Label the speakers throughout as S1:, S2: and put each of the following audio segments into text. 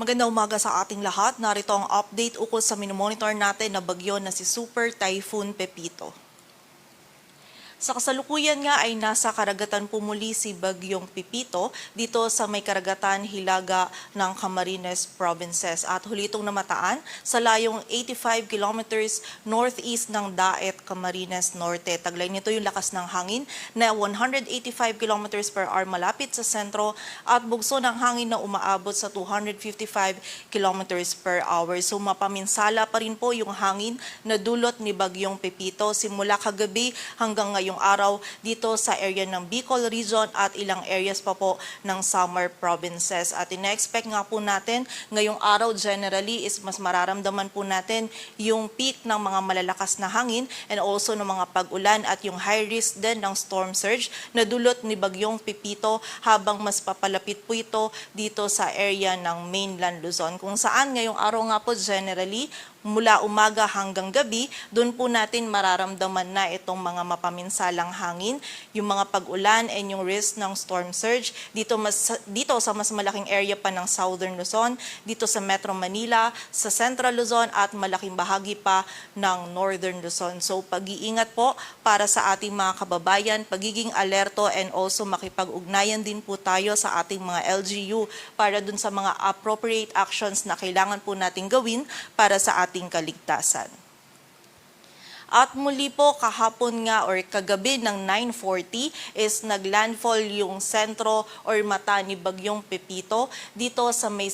S1: Magandang umaga sa ating lahat. Narito ang update ukol sa minomonitor natin na bagyo na si Super Typhoon Pepito. Sa kasalukuyan nga ay nasa karagatan pumuli si Bagyong Pipito dito sa may karagatan hilaga ng Camarines Provinces at huli itong namataan sa layong 85 kilometers northeast ng Daet, Camarines Norte. Taglay nito yung lakas ng hangin na 185 kilometers per hour malapit sa sentro at bugso ng hangin na umaabot sa 255 kilometers per hour. So mapaminsala pa rin po yung hangin na dulot ni Bagyong Pepito simula kagabi hanggang ngayong araw dito sa area ng Bicol Region at ilang areas pa po ng Samar Provinces. At ina-expect nga po natin ngayong araw generally is mas mararamdaman po natin yung peak ng mga malalakas na hangin and also ng mga pag-ulan at yung high risk din ng storm surge na dulot ni Bagyong Pipito habang mas papalapit po ito dito sa area ng mainland Luzon. Kung saan ngayong araw nga po generally mula umaga hanggang gabi, doon po natin mararamdaman na itong mga mapaminsalang hangin, yung mga pag-ulan and yung risk ng storm surge dito mas dito sa mas malaking area pa ng Southern Luzon, dito sa Metro Manila, sa Central Luzon at malaking bahagi pa ng Northern Luzon. So pag-iingat po para sa ating mga kababayan, pagiging alerto and also makipag-ugnayan din po tayo sa ating mga LGU para dun sa mga appropriate actions na kailangan po nating gawin para sa ating kaligtasan. At muli po kahapon nga or kagabi ng 9:40 is naglandfall yung sentro or mata ni Bagyong Pepito dito sa may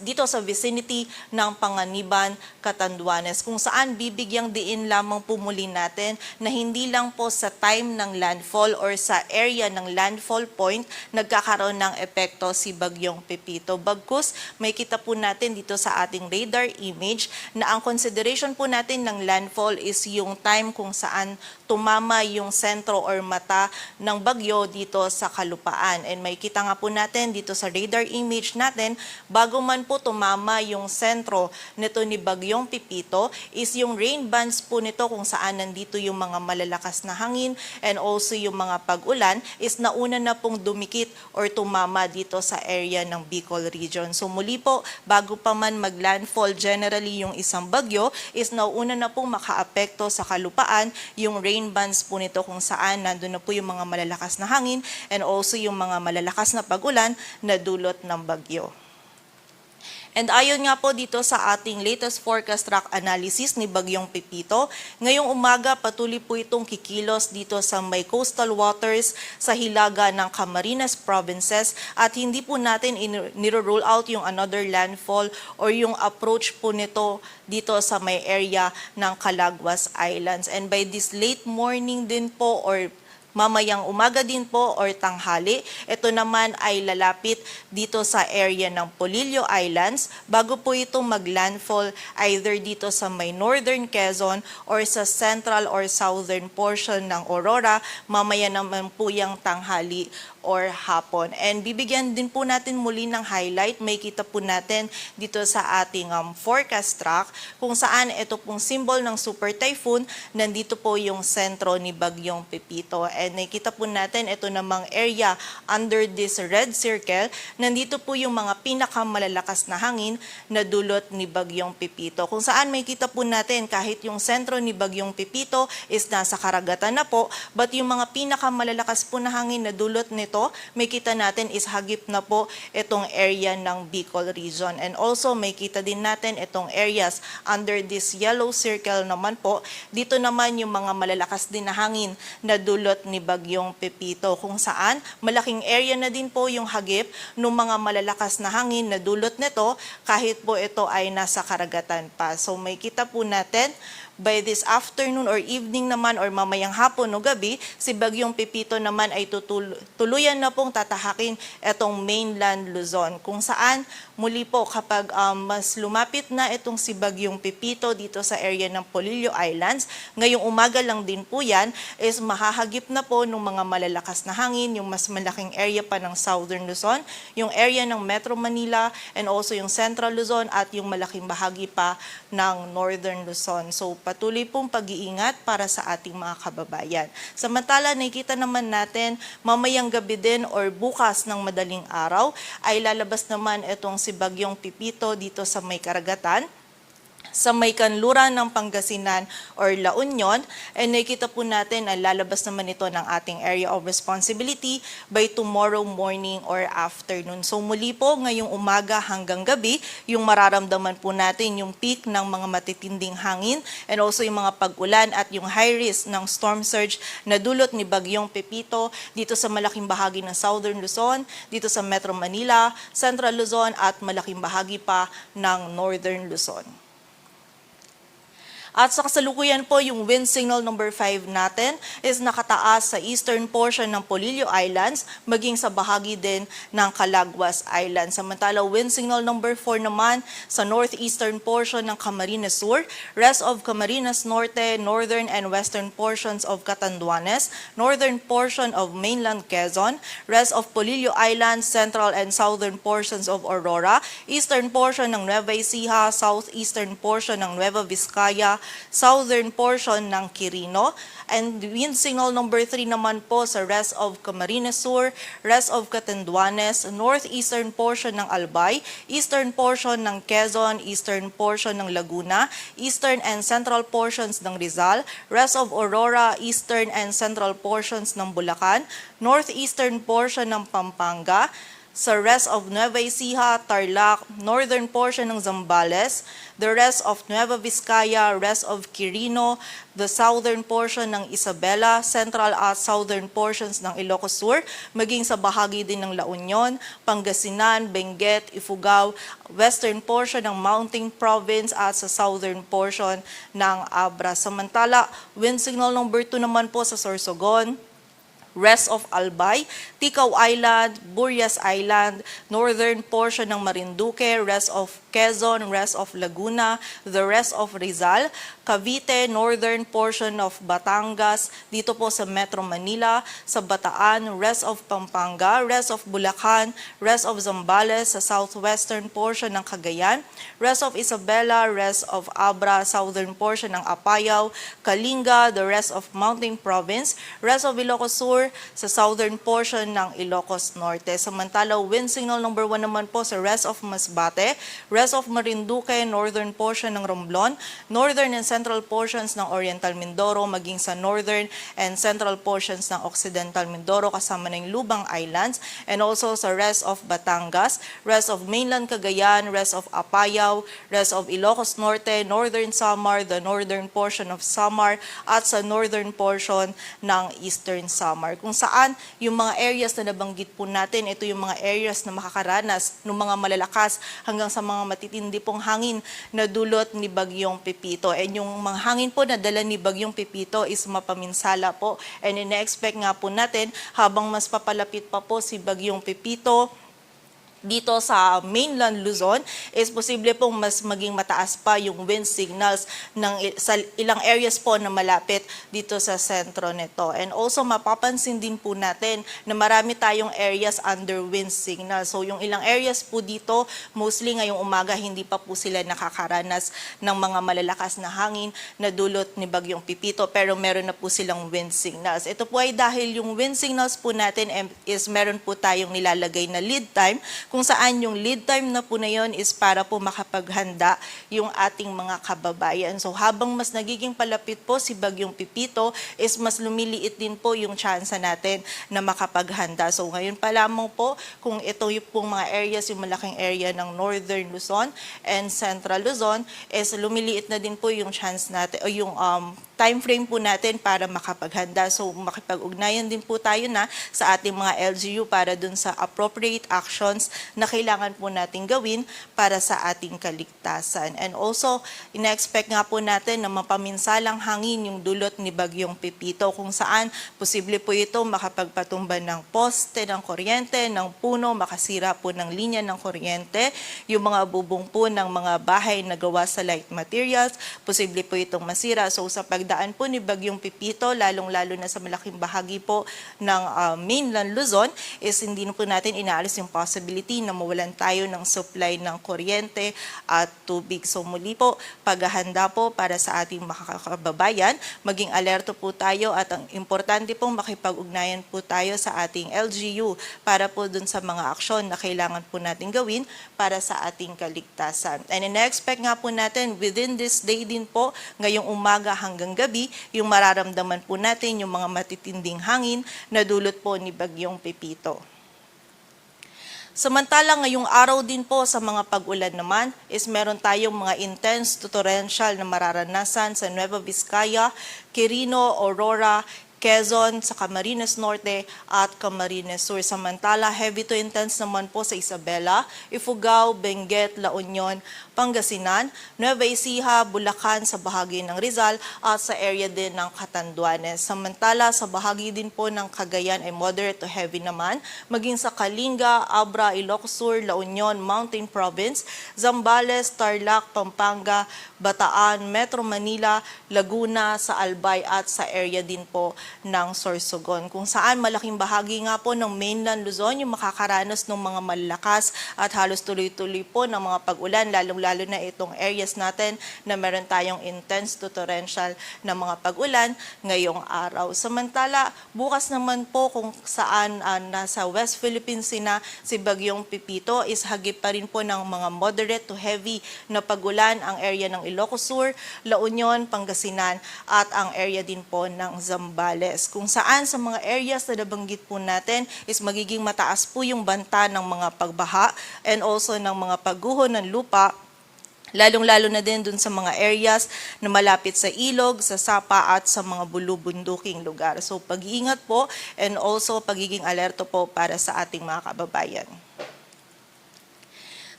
S1: dito sa vicinity ng Panganiban, Catanduanes kung saan bibigyang diin lamang pumuli natin na hindi lang po sa time ng landfall or sa area ng landfall point nagkakaroon ng epekto si Bagyong Pepito. Bagkus may kita po natin dito sa ating radar image na ang consideration po natin ng landfall is yung time kung saan tumama yung sentro or mata ng bagyo dito sa kalupaan. And may kita nga po natin dito sa radar image natin, bago man po tumama yung sentro nito ni Bagyong Pipito, is yung rain bands po nito kung saan nandito yung mga malalakas na hangin and also yung mga pag-ulan is nauna na pong dumikit or tumama dito sa area ng Bicol region. So muli po, bago pa man maglandfall generally yung isang bagyo, is nauna na pong makaapekto sa kalupaan yung rain bands po nito kung saan nandun na po yung mga malalakas na hangin and also yung mga malalakas na pag-ulan na dulot ng bagyo. And ayon nga po dito sa ating latest forecast track analysis ni Bagyong Pepito, ngayong umaga patuloy po itong kikilos dito sa may coastal waters sa hilaga ng Camarines provinces at hindi po natin in- niro-rule out yung another landfall or yung approach po nito dito sa may area ng Calaguas Islands. And by this late morning din po or mamayang umaga din po or tanghali. Ito naman ay lalapit dito sa area ng Polillo Islands bago po itong maglandfall either dito sa may northern Quezon or sa central or southern portion ng Aurora. Mamaya naman po yung tanghali or hapon. And bibigyan din po natin muli ng highlight. May kita po natin dito sa ating um, forecast track kung saan ito pong symbol ng super typhoon, nandito po yung sentro ni Bagyong Pepito. And nakita po natin ito namang area under this red circle, nandito po yung mga pinakamalalakas na hangin na dulot ni Bagyong Pepito. Kung saan may kita po natin kahit yung sentro ni Bagyong Pepito is nasa karagatan na po, but yung mga pinakamalalakas po na hangin na dulot nito, may kita natin is hagip na po itong area ng Bicol region. And also may kita din natin itong areas under this yellow circle naman po. Dito naman yung mga malalakas din na hangin na dulot ni Bagyong Pepito kung saan malaking area na din po yung hagip ng mga malalakas na hangin na dulot nito kahit po ito ay nasa karagatan pa. So may kita po natin by this afternoon or evening naman or mamayang hapon o gabi, si Bagyong Pepito naman ay tutul- tuluyan na pong tatahakin itong mainland Luzon. Kung saan muli po kapag um, mas lumapit na itong si Bagyong Pepito dito sa area ng Polillo Islands, ngayong umaga lang din po yan, is mahahagip na po ng mga malalakas na hangin, yung mas malaking area pa ng Southern Luzon, yung area ng Metro Manila, and also yung Central Luzon at yung malaking bahagi pa ng Northern Luzon. So patuloy pong pag-iingat para sa ating mga kababayan. Samantala, nakikita naman natin mamayang gabi din or bukas ng madaling araw ay lalabas naman itong si Bagyong Pipito dito sa may karagatan sa may kanluran ng Pangasinan or La Union. And nakikita po natin na lalabas naman ito ng ating area of responsibility by tomorrow morning or afternoon. So muli po ngayong umaga hanggang gabi, yung mararamdaman po natin yung peak ng mga matitinding hangin and also yung mga pag-ulan at yung high risk ng storm surge na dulot ni Bagyong Pepito dito sa malaking bahagi ng Southern Luzon, dito sa Metro Manila, Central Luzon at malaking bahagi pa ng Northern Luzon. At sa kasalukuyan po, yung wind signal number 5 natin is nakataas sa eastern portion ng Polillo Islands, maging sa bahagi din ng Calaguas Island. Samantala, wind signal number 4 naman sa northeastern portion ng Camarines Sur, rest of Camarines Norte, northern and western portions of Catanduanes, northern portion of mainland Quezon, rest of Polillo Island, central and southern portions of Aurora, eastern portion ng Nueva Ecija, southeastern portion ng Nueva Vizcaya, southern portion ng Quirino, and wind signal number 3 naman po sa rest of Camarines Sur, rest of Catanduanes, northeastern portion ng Albay, eastern portion ng Quezon, eastern portion ng Laguna, eastern and central portions ng Rizal, rest of Aurora, eastern and central portions ng Bulacan, northeastern portion ng Pampanga, sa rest of Nueva Ecija, Tarlac, northern portion ng Zambales, the rest of Nueva Vizcaya, rest of Quirino, the southern portion ng Isabela, central at southern portions ng Ilocos Sur, maging sa bahagi din ng La Union, Pangasinan, Benguet, Ifugao, western portion ng Mountain Province at sa southern portion ng Abra. Samantala, wind signal number 2 naman po sa Sorsogon, rest of Albay, Tikaw Island, Burias Island, northern portion ng Marinduque, rest of Quezon, rest of Laguna, the rest of Rizal, Cavite, northern portion of Batangas, dito po sa Metro Manila, sa Bataan, rest of Pampanga, rest of Bulacan, rest of Zambales, sa southwestern portion ng Cagayan, rest of Isabela, rest of Abra, southern portion ng Apayao, Kalinga, the rest of Mountain Province, rest of Ilocos Sur, sa southern portion ng Ilocos Norte. Samantala, wind signal number 1 naman po sa rest of Masbate, rest of Marinduque, northern portion ng Romblon, northern and central portions ng Oriental Mindoro, maging sa northern and central portions ng Occidental Mindoro kasama ng Lubang Islands, and also sa rest of Batangas, rest of mainland Cagayan, rest of Apayao, rest of Ilocos Norte, northern Samar, the northern portion of Samar, at sa northern portion ng eastern Samar kung saan yung mga areas na nabanggit po natin, ito yung mga areas na makakaranas ng mga malalakas hanggang sa mga matitindi pong hangin na dulot ni Bagyong Pepito. And yung mga hangin po na dala ni Bagyong Pepito is mapaminsala po. And ina-expect nga po natin habang mas papalapit pa po si Bagyong Pepito, dito sa mainland Luzon is posible pong mas maging mataas pa yung wind signals ng sa ilang areas po na malapit dito sa sentro nito. And also mapapansin din po natin na marami tayong areas under wind signal. So yung ilang areas po dito, mostly ngayong umaga hindi pa po sila nakakaranas ng mga malalakas na hangin na dulot ni Bagyong Pipito pero meron na po silang wind signals. Ito po ay dahil yung wind signals po natin is meron po tayong nilalagay na lead time kung saan yung lead time na po na yon is para po makapaghanda yung ating mga kababayan. So habang mas nagiging palapit po si Bagyong Pipito is mas lumiliit din po yung chance natin na makapaghanda. So ngayon pa lamang po kung ito yung pong mga areas, yung malaking area ng Northern Luzon and Central Luzon is lumiliit na din po yung chance natin o yung um, time frame po natin para makapaghanda. So makipag-ugnayan din po tayo na sa ating mga LGU para dun sa appropriate actions na kailangan po natin gawin para sa ating kaligtasan. And also, ina-expect nga po natin na mapaminsalang hangin yung dulot ni Bagyong Pipito kung saan posible po ito makapagpatumba ng poste ng kuryente, ng puno, makasira po ng linya ng kuryente, yung mga bubong po ng mga bahay na gawa sa light materials, posible po itong masira. So sa pagdating pagdaan po ni Bagyong Pipito, lalong-lalo na sa malaking bahagi po ng ah, mainland Luzon, is hindi na po natin inaalis yung possibility na mawalan tayo ng supply ng kuryente at tubig. So muli po, paghahanda po para sa ating makakababayan, maging alerto po tayo at ang importante pong makipag-ugnayan po tayo sa ating LGU para po dun sa mga aksyon na kailangan po natin gawin para sa ating kaligtasan. And in-expect nga po natin within this day din po, ngayong umaga hanggang gabi, yung mararamdaman po natin yung mga matitinding hangin na dulot po ni Bagyong Pepito. Samantala ngayong araw din po sa mga pag-ulan naman is meron tayong mga intense to torrential na mararanasan sa Nueva Vizcaya, Quirino, Aurora, Quezon, sa Camarines Norte at Camarines Sur. Samantala, heavy to intense naman po sa Isabela, Ifugao, Benguet, La Union, Pangasinan, Nueva Ecija, Bulacan sa bahagi ng Rizal at sa area din ng Catanduanes. Samantala, sa bahagi din po ng Cagayan ay moderate to heavy naman, maging sa Kalinga, Abra, Ilocos Sur, La Union, Mountain Province, Zambales, Tarlac, Pampanga, Bataan, Metro Manila, Laguna, sa Albay at sa area din po ng Sorsogon kung saan malaking bahagi nga po ng mainland Luzon yung makakaranas ng mga malalakas at halos tuloy-tuloy po ng mga pag-ulan lalong-lalo na itong areas natin na meron tayong intense to torrential na mga pag-ulan ngayong araw. Samantala, bukas naman po kung saan ah, nasa West Philippines sina si Bagyong Pipito is hagip pa rin po ng mga moderate to heavy na pag-ulan ang area ng Ilocos Sur, La Union, Pangasinan at ang area din po ng Zambales. Kung saan sa mga areas na nabanggit po natin is magiging mataas po yung banta ng mga pagbaha and also ng mga pagguho ng lupa lalong-lalo na din dun sa mga areas na malapit sa ilog, sa sapa at sa mga bulubunduking lugar. So pag-iingat po and also pagiging alerto po para sa ating mga kababayan.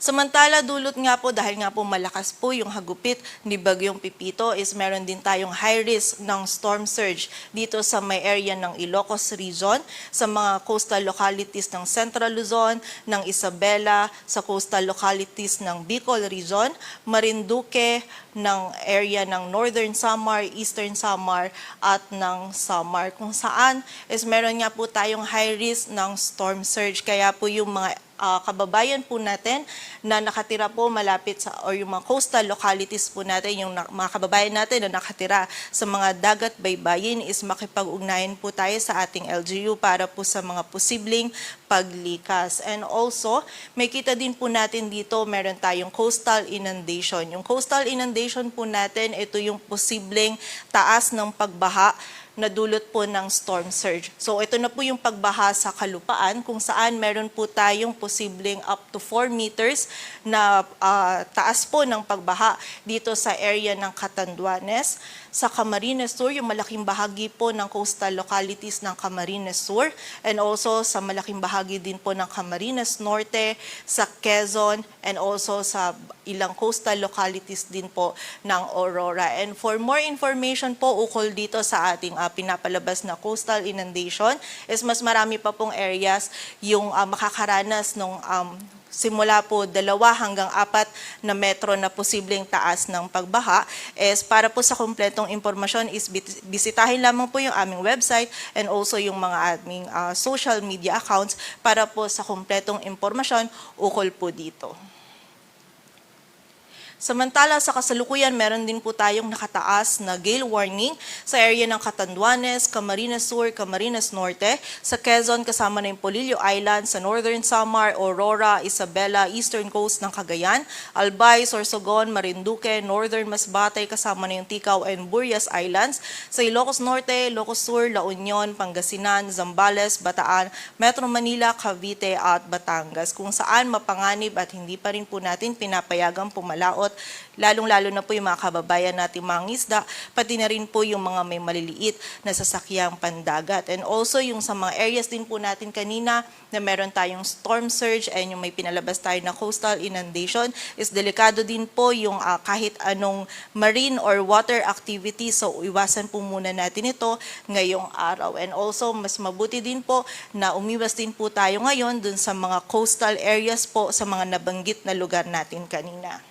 S1: Samantala, dulot nga po, dahil nga po malakas po yung hagupit ni Bagyong Pipito, is meron din tayong high risk ng storm surge dito sa may area ng Ilocos Region, sa mga coastal localities ng Central Luzon, ng Isabela, sa coastal localities ng Bicol Region, Marinduque, ng area ng Northern Samar, Eastern Samar, at ng Samar, kung saan is meron nga po tayong high risk ng storm surge. Kaya po yung mga ah, kababayan po natin na nakatira po malapit sa or yung mga coastal localities po natin, yung na- mga kababayan natin na nakatira sa mga dagat baybayin is makipag-ugnayan po tayo sa ating LGU para po sa mga posibleng paglikas. And also, may kita din po natin dito, meron tayong coastal inundation. Yung coastal inundation po natin, ito yung posibleng taas ng pagbaha na dulot po ng storm surge. So ito na po yung pagbaha sa kalupaan kung saan meron po tayong posibleng up to 4 meters na ah, taas po ng pagbaha dito sa area ng Catanduanes. Sa Camarines Sur, yung malaking bahagi po ng coastal localities ng Camarines Sur and also sa malaking bahagi din po ng Camarines Norte, sa Quezon and also sa ilang coastal localities din po ng Aurora. And for more information po ukol dito sa ating ah, pinapalabas na coastal inundation is mas marami pa pong areas yung ah, makakaranas ng um, simula po dalawa hanggang apat na metro na posibleng taas ng pagbaha is para po sa kumpletong impormasyon is bisitahin lamang po yung aming website and also yung mga aming ah, social media accounts para po sa kumpletong impormasyon ukol po dito. Samantala sa kasalukuyan, meron din po tayong nakataas na gale warning sa area ng Catanduanes, Camarines Sur, Camarines Norte, sa Quezon kasama na yung Polillo Island, sa Northern Samar, Aurora, Isabela, Eastern Coast ng Cagayan, Albay, Sorsogon, Marinduque, Northern Masbate kasama na yung Ticao and Burias Islands, sa Ilocos Norte, Ilocos Sur, La Union, Pangasinan, Zambales, Bataan, Metro Manila, Cavite at Batangas. Kung saan mapanganib at hindi pa rin po natin pinapayagang pumalaot lalong-lalo na po yung mga kababayan natin mga isda, pati na rin po yung mga may maliliit na sasakyang pandagat. And also yung sa mga areas din po natin kanina na meron tayong storm surge and yung may pinalabas tayo na coastal inundation is delikado din po yung ah, kahit anong marine or water activity. So iwasan po muna natin ito ngayong araw. And also mas mabuti din po na umiwas din po tayo ngayon dun sa mga coastal areas po sa mga nabanggit na lugar natin kanina.